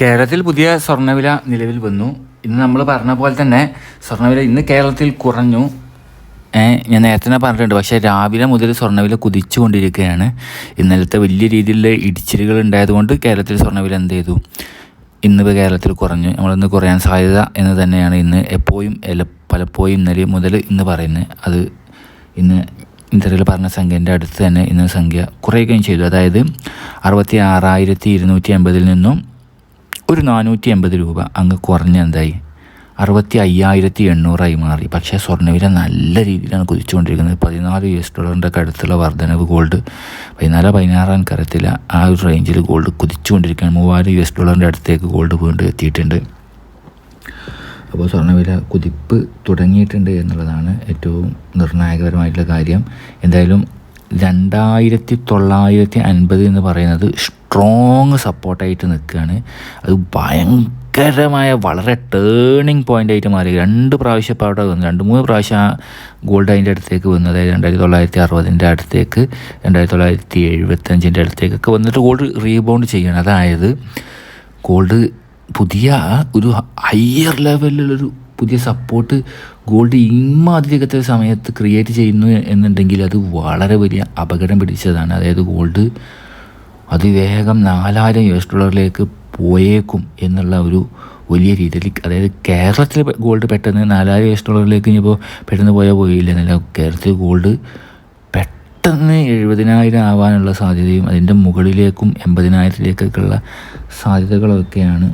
കേരളത്തിൽ പുതിയ സ്വർണവില നിലവിൽ വന്നു. ഇന്ന് നമ്മൾ പറഞ്ഞ പോലെ തന്നെ സ്വർണവില ഇന്ന് കേരളത്തിൽ കുറഞ്ഞു. ഞാൻ നേരത്തെ തന്നെ പറഞ്ഞിട്ടുണ്ട്. പക്ഷേ രാവിലെ മുതൽ സ്വർണവില കുതിച്ചുകൊണ്ടിരിക്കുകയാണ്. ഇന്നലത്തെ വലിയ രീതിയിലുള്ള ഇടിച്ചിലുകൾ ഉണ്ടായതുകൊണ്ട് കേരളത്തിൽ സ്വർണവില എന്ത് ചെയ്തു? ഇന്നിപ്പോൾ കേരളത്തിൽ കുറഞ്ഞു. നമ്മളിന്ന് കുറയാൻ സാധ്യത എന്ന് തന്നെയാണ് ഇന്ന് എപ്പോഴും എല പലപ്പോഴും ഇന്നലെ മുതൽ ഇന്ന് പറയുന്നത്. അത് ഇന്ന് ഇന്ത്യയിൽ പറഞ്ഞ സംഖ്യന്റെ അടുത്ത് തന്നെ ഇന്ന് സംഖ്യ കുറയുകയും ചെയ്തു. അതായത് അറുപത്തി ആറായിരത്തി ഇരുന്നൂറ്റി അമ്പതിൽ നിന്നും ഒരു നാനൂറ്റി എൺപത് രൂപ അങ്ങ് കുറഞ്ഞ എന്തായി? അറുപത്തി അയ്യായിരത്തി എണ്ണൂറായി മാറി. പക്ഷേ സ്വർണവില നല്ല രീതിയിലാണ് കുതിച്ചുകൊണ്ടിരിക്കുന്നത്. പതിനാല് യു എസ് ഡോളറിന്റെ ഒക്കെ അടുത്തുള്ള വർധനവ് ഗോൾഡ് പതിനാല് പതിനാറാം കരത്തില ആ ഒരു റേഞ്ചിൽ ഗോൾഡ് കുതിച്ചുകൊണ്ടിരിക്കുകയാണ്. മൂവായിരം യു എസ് ഡോളറിന്റെ അടുത്തേക്ക് ഗോൾഡ് വീണ്ടും എത്തിയിട്ടുണ്ട്. അപ്പോൾ സ്വർണവില കുതിപ്പ് തുടങ്ങിയിട്ടുണ്ട് എന്നുള്ളതാണ് ഏറ്റവും നിർണായകപരമായിട്ടുള്ള കാര്യം. എന്തായാലും രണ്ടായിരത്തി തൊള്ളായിരത്തി അൻപത് എന്ന് പറയുന്നത് സ്ട്രോങ് സപ്പോർട്ടായിട്ട് നിൽക്കുകയാണ്. അത് ഭയങ്കരമായ വളരെ ടേണിങ് പോയിന്റ് ആയിട്ട് മാറി. രണ്ട് പ്രാവശ്യം ഇപ്പോൾ അവിടെ വന്നു. രണ്ട് മൂന്ന് പ്രാവശ്യം ആ ഗോൾഡ് അതിന്റെ അടുത്തേക്ക് വന്നു. അതായത് രണ്ടായിരത്തി തൊള്ളായിരത്തി അറുപതിന്റെ അടുത്തേക്ക് രണ്ടായിരത്തി തൊള്ളായിരത്തി എഴുപത്തഞ്ചിന്റെ അടുത്തേക്കൊക്കെ വന്നിട്ട് ഗോൾഡ് റീബൗണ്ട് ചെയ്യണം അതായത് ഗോൾഡ് പുതിയ ഒരു ഹയർ ലെവലിലൊരു പുതിയ സപ്പോർട്ട് ഗോൾഡ് ഇമ്മാതിരിക്കത്തെ സമയത്ത് ക്രിയേറ്റ് ചെയ്യുന്നു എന്നുണ്ടെങ്കിൽ അത് വളരെ വലിയ അപകടം പിടിച്ചതാണ്. അതായത് ഗോൾഡ് അതിവേഗം നാലായിരം യു എസ് ഡോളറിലേക്ക് പോയേക്കും എന്നുള്ള ഒരു വലിയ രീതിയിൽ അതായത് കേരളത്തിൽ ഗോൾഡ് പെട്ടെന്ന് നാലായിരം യു എസ് ഡോളറിലേക്ക് ഇനിയിപ്പോൾ പെട്ടെന്ന് പോയാൽ പോയില്ല. എന്നല്ല കേരളത്തിൽ ഗോൾഡ് പെട്ടെന്ന് എഴുപതിനായിരം ആവാനുള്ള സാധ്യതയും അതിന്റെ മുകളിലേക്കും എൺപതിനായിരത്തിലേക്കൊക്കെയുള്ള സാധ്യതകളൊക്കെയാണ്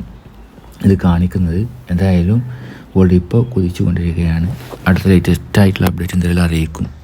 ഇത് കാണിക്കുന്നത്. എന്തായാലും ഗോൾഡ് ഇപ്പോൾ കുതിച്ചുകൊണ്ടിരിക്കുകയാണ്. അടുത്ത ലേറ്റസ്റ്റ് ആയിട്ടുള്ള അപ്ഡേറ്റ് എന്തെങ്കിലും അറിയിക്കും.